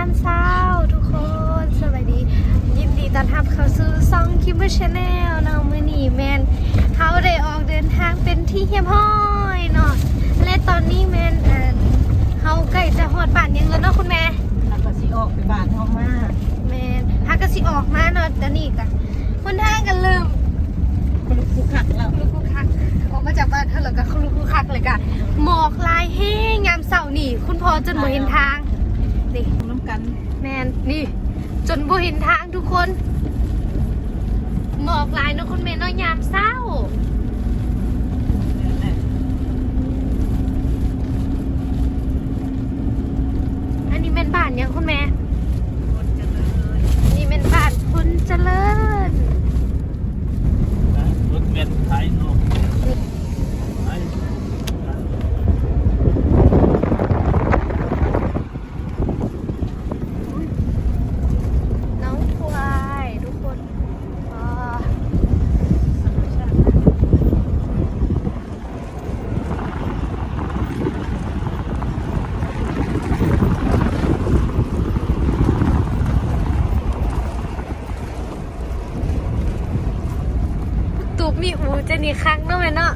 ามเช้าทุกคน สวัสดี ยินดีต้อนรับเข้าสู่ซ่องคิมเบอร์ชาแนลเนาะมื้อนี้แมนเฮาได้ออกเดินทางเป็นที่เฮียมห้อยเนาะและตอนนี้แมนเอ่อเฮาใกล้จะฮอดบ้านยังแล้วเนาะคุณแม่แล้วก็สิออกไปบ้านห้องมาแมนฮักก็สิออกมาเนาะตอนนี้ก็คนทางกันเริ่มคุณคุกคักแล้วคุกคุกคักออกมาจากบ้านเธอแล้วก็คุกคุกคักเลยกะหมอกลายแห้งยามเสาร์นี่คุณพ่อจนบ่เห็นทาง นี่น้ำกันแมนนี่ จนบ่เห็นทางทุกคนหมอกลายเนาะคุณแม่เนาะยามเศร้าอันนี้เป็นบ้านยังคุณแม่นี่เป็นบ้านคุณเจริญรถเมล์ไทยนาะไทย น้องควายทุกคนอ่าตูบมี อีกครั้งเนาะแม่เนาะ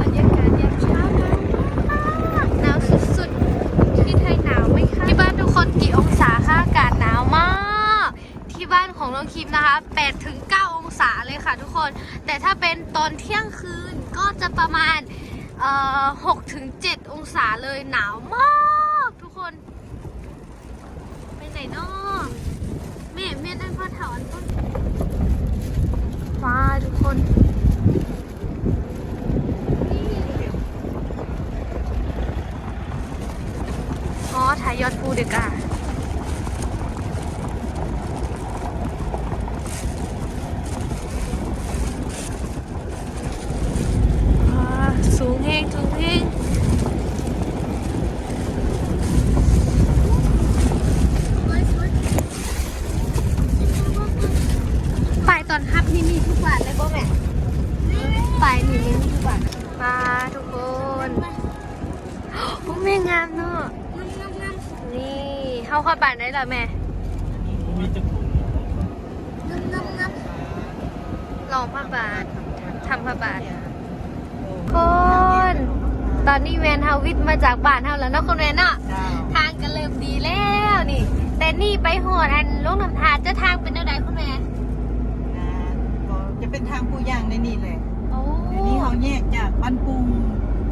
บรรยากาศยามเช้าหนาวสุดๆ ที่ไทยหนาวไหมคะ ที่บ้านทุกคนกี่องศาคะอากาศหนาวมาก ที่บ้านของน้องคิมนะคะ8ถึง9องศาเลยค่ะทุกคน แต่ถ้าเป็นตอนเที่ยงคืนก็จะประมาณเอ่อ6ถึง7 องศาเลยหนาวมากทุกคน ไปไหนนาะแม่แม่นั่นพ่อถาอันต้นฟ้าทุกคนอ๋อถ่ายยอดภูเด็กอะอ่าสูงเฮงสูงเฮงไปตอนฮับนี่มีทุกวันเลยบ่แม่ไปนี่มีทุกวันมาทุกคน โอ้แม่งามเนาะนี่เข้า ข้อบ้านได้แล้วแม่มีจักรลองผ้าบาททำผ้าบาทคนตอนนี้แมนเฮาวิทย์มาจากบ้านเฮาแล้วเนาะคุณแม่เนาะเจ้าทางก็เริ่มดีแล้วนี่ แต่นี่ไปหอดอันลงน้ำทานจะทางเป็นเท่าใดคุณแม่นะก็จะเป็นทางปูย่างในนี่เลยโอ้เดี๋ยวนี้เขาแยกจากบ้านปุง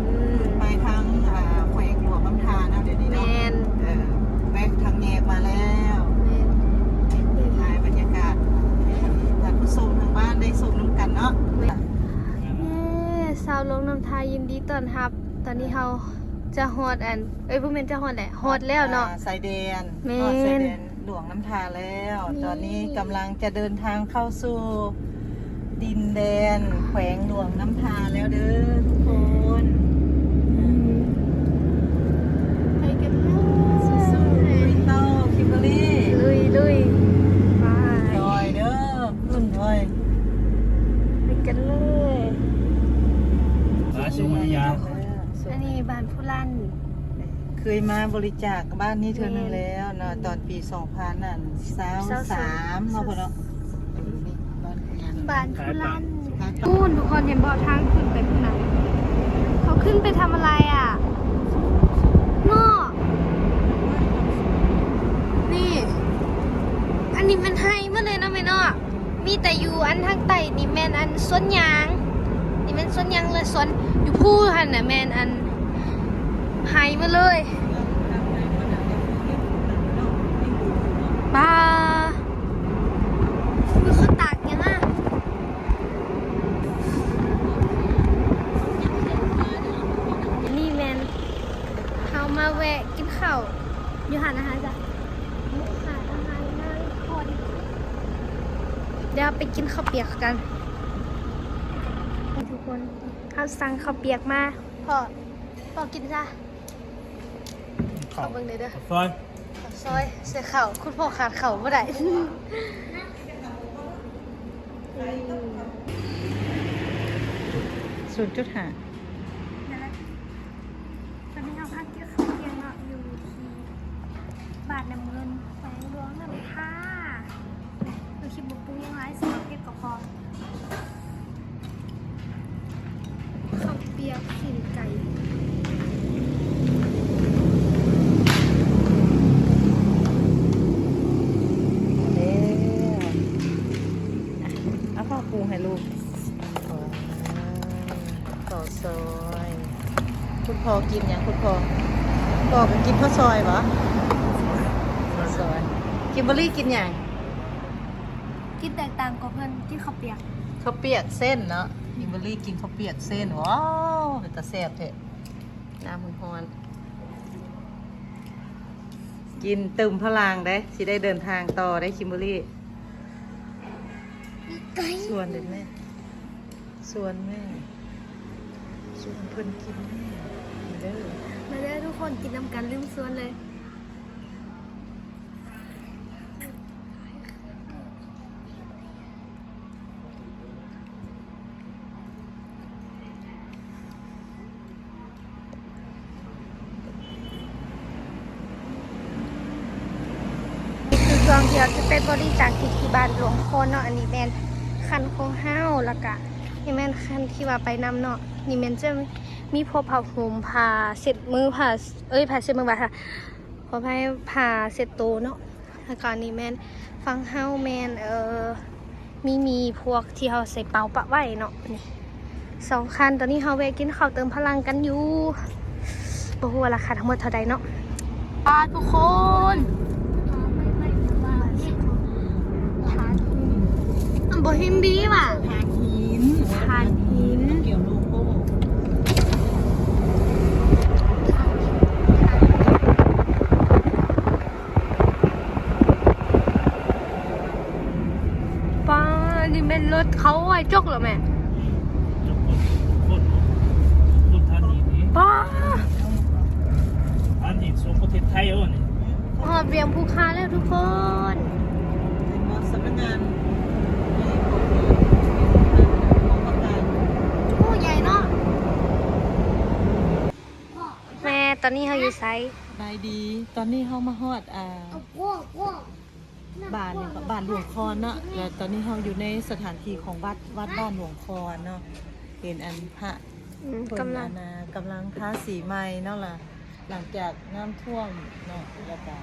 อืมไปทางอ่าแขวงหลวงน้ำทานะเดี๋ยวนี้แมเนาะ น เออแวกทางแยกมาแล้ว แมน ถ่ายบรรยากาศท่านผู้ชมทางบ้าน ได้ชมน้ำกันเนาะเย้สาวลงน้ำทายินดีต้อนรับ ตอนนี้เฮาจะฮอดอัน เอ้ยพวกแม่นจะฮอดแหละฮอดแล้วเนาะอ่สายแดนแม่นทอดสายแดนหลวงน้ำทาแล้วนี่ตอนนี้กำลังจะเดินทางเข้าสู่ ดินแดน แขวงหลวงน้ำทาแล้วเด้อทุกคน ไปกันเลย สู้ๆลุยเต้าคิมเบอรี่ ลุยลุยไป จอยเด้อขึ้นเลย ไป กันเลยราชวิทยาอันนี้บ้านผู้ลั่นเคยมาบริจาคบ้านนี้เธอนึงแล้วเนาะตอนปี2000นั่น23เนาะพ่อเนาะนี่บ้านคุณนั่นบ้านผู้ลั่นนู่นทุกคนเห็นบ่อทางขึ้นไปพุ่นน่ะเขาขึ้นไปทำอะไรอะนอกนี่ อันนี้มันให้มาเลยเนาะแม่เนาะ มีแต่อยู่อันทางใต้นี่แม่นอันสวนยาง นี่แม่นสวนยางเลยสวนอยู่ผู้หันน่ะแม่นอันให้มาเลยบ้าคือเขาตากยังอะ นี่แมนเขามาแวะกินข้าวอยู่หาดอาหารจ้ะหาดอาหารนั่งคอน เดี๋ยวไปกินข้าวเปียกกัน ทุกคนเขาสั่งข้าวเปียกมาพอพอกินจ้ะขอเบิ่งเลยเด้อซอยข้าวซซอยเสียเข่าคุณพ่อขาดเข่าเมื่อไหร่ศูนย์จุดห้า อยกินเบอร์รี่กินยังกินแตกต่างกับเพื่อนกินข้าวเปียกข้าวเปียกเส้นเนาะกินเบอร์รี่กินข้าวเปียกเส้นว้าวเป็นตาแซ่บเถอะน้ำมันฮอนกินตึมพลังได้สิได้เดินทางต่อได้คิมเบอร์รี่ไก่ส่วนเด็ดแม่ส่วนแม่ส่วนเพิ่นกินแม่เด้อมาเด้อทุกคนกินน้ำกันลืมส่วนเลย คื อช่วงที่เราจะไปบริจาคที่ที่บ้านหลวงโคนเนาะอันนี้แมนคันของเฮาแล้วก็นี่แมนคันที่ว่าไปนำเนาะนี่แมนจะมีพบผ้าห่มผ้าเสร็จมือผ้าเอ้ยผ้าเสร็จมือบ่าค่ะขอให้ผ้าเสร็จโตวเนาะแล้วก็นี่แมนฟังเฮาแมนเออมีมีพวกที่เฮาใส่เป๋าปะไว้เนาะนี่สองคันตอนนี้เฮาแวะกินข้าวเติมพลังกันอยู่บ่ฮู้ว่าราคาทั้งหมดเท่าใดเนาะอ่าทุกคน บฮิมบีว่ะทานหินทานหินเกี่ยวโลโก้ป้านี่เป็นรถเขาไว้จกเหรอแม่จะคนคนคนท่านนี้นี่ป้าท่านนี้ส่งประเทศไทยเอาเนี่ยหอดเบียงภูคาแล้วทุกคนเป็นมอสำนักงานของประกาศ โอ้ใหญ่เนาะแม่ ตอนนี้เขาอยู่ไซส์บายดี ตอนนี้เฮามาฮอดอ่าบ้านเนี่ยก็บ้านหลวงคอนเนาะแล้วตอนนี้เฮาอยู่ในสถานที่ของวัดวัดบ้านหลวงคอนเนาะเห็นอันพระอืมเพิ่นกำลังอันน่ะกำลังทาสีใหม่เนาะล่ะ หลังจากน้ำท่วมเนาะแล้วก็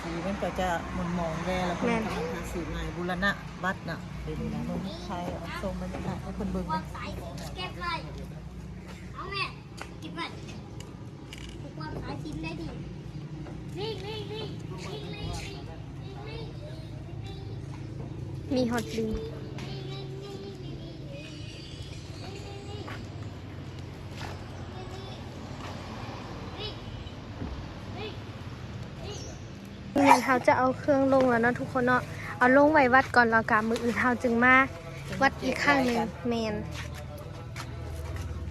สีมันก็จะหมุนหมองแวแล้วเพิ่นกำลังทาสีใหม่บูรณะวัดน่ะเดี๋ยวนี้นะมันใครเอาทรงบรรยากาศให้เพิ่นเบิ่งนะ เก็บไว้เอาแม่เก็บไว้ทุกวันขายทิ้งได้ดินี่นี่นี่นี่นี่นี่ มีฮอตลิงเงินเขาจะเอาเครื่องลงแล้วเนาะทุกคนเนาะ เอาลงไว้วัดก่อนแล้วกามืออื่นเขาจึงมาวัดอีกข้างหนึ่งเมน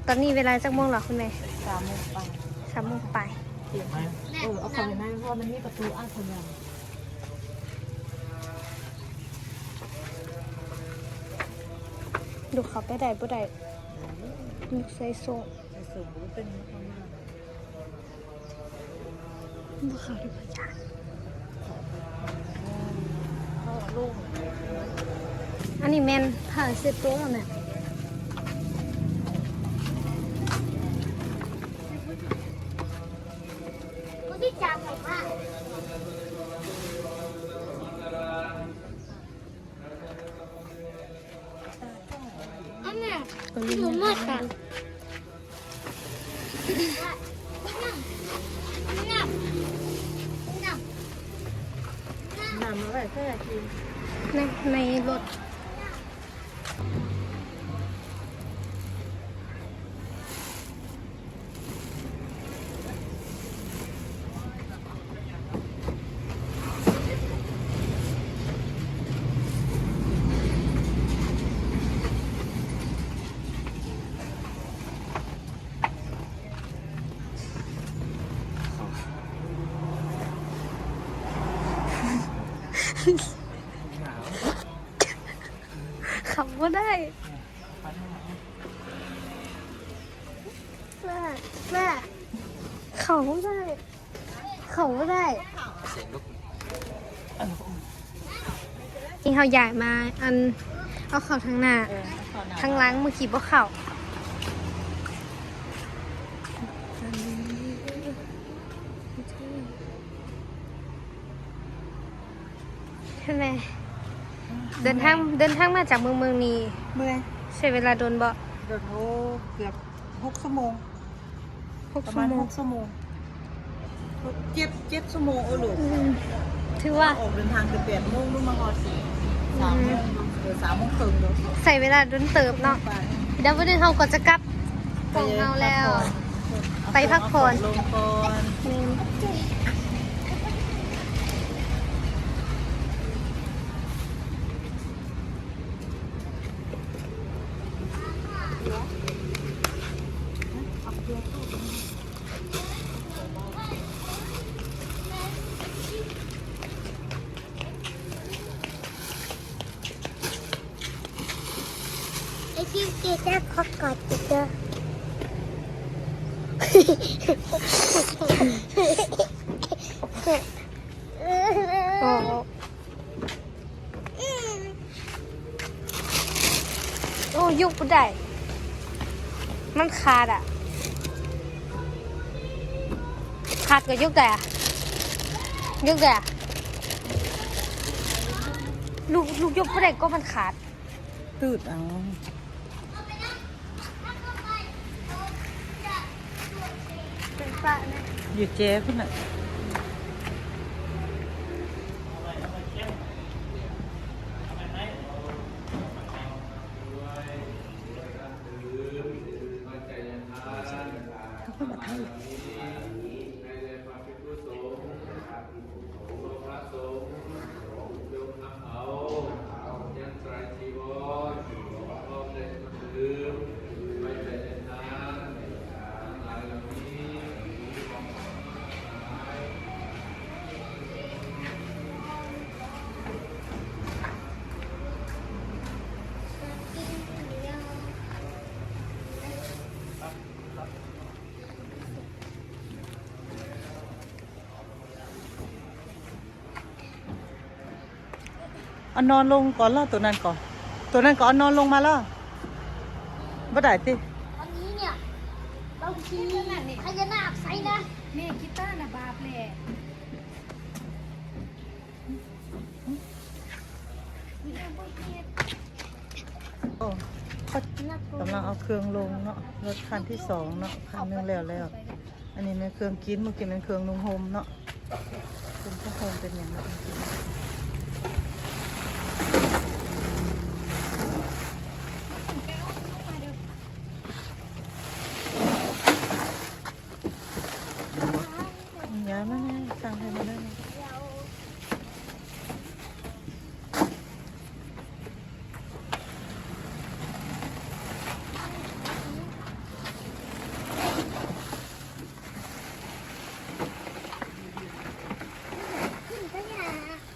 ตอนนี้เวลาจักโมงเหรอคุณแม่สามโมงไปสามโมงไปเตรียมไหม เออเอาข้าไปให้เพราะมันมีประตูอ้าทะยานดูเขาไปได้บ่ได้ลูกใส่ส่งในส่วนนี้เป็นข้าหน้าบ่เขาดูประจานเข้าลูกอันนี้แมนผ่านเสร็จตัวแล้วแม่ นู ขาก็ได้แม่แม่เขาก็ได้ เขาก็ได้นี่เขาใหญ่มาอันเอาเข่าทางหน้าทางหล้างมือกี้บ่เข่าใช่ไหม เดินทางเดินทางมาจากเมืองเมืองนี้เมื่อยใช้เวลาโดนบ่เดินโอ้เกือบหกชั่วโมงหกประชั่มาวณโมหงกชั่วโมงเจ็ดเจ็ดชั่วโมงโอ้ลูกอืมถือว่าออกเดินทางแต่แปดโมงนู่นมาฮอดสี่สามโมงเดี๋ยวสามโมงครึ่งเดี๋ยวใส่เวลาโดนเติบเนาะไปเดี๋ยววันนึงเขาก็จะกลับกล่องเฮาแล้ว ไปพักผ่อน ลงก่อน อืมไอ้ที่เกจะขอกอดจิเจอ โอ้โอ้ยุบบ่ได้ มันขาดอะ ขาดก็ยุบได้อะยุบได้อะลูกลูกยุบบ่ได้ก็มันขาด ตืดเอาเป็นปลานะอยู่เจ๊พุ่นน่ะ เอานอนลงก่อนแล้วตัวนั้นก่อน ตัวนั้นก่อนนอนลงมาแล้วบ่ได้ติวันนี้เนี่ยเราขี่พญานาคใส่นะแม่กีตาร์น่ะบาปแหละโอ้เขากำลังเอาเครื่องลงเนาะรถคันที่สองเนาะคันหนึงแล้วแล้ว อันนี้เป็นเครื่องกินเมื่อกี้เป็นเครื่องนุ่งห่มเนาะเครื่องนุ่งห่มเป็นอย่างไรย้ายมางสั่งให้มาได้ไงขึ้นพญานาค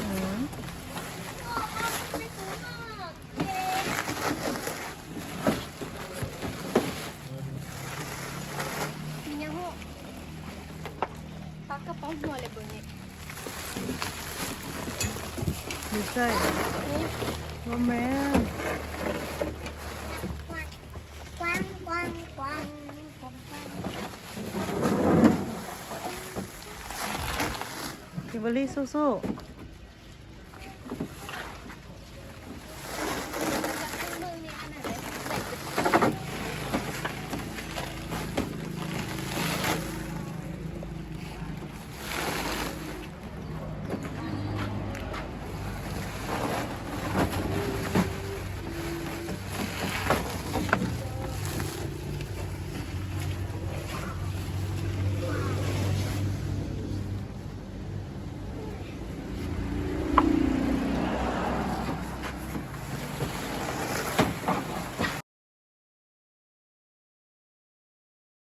อืม มียังหู ปักกระป๋องหัวเ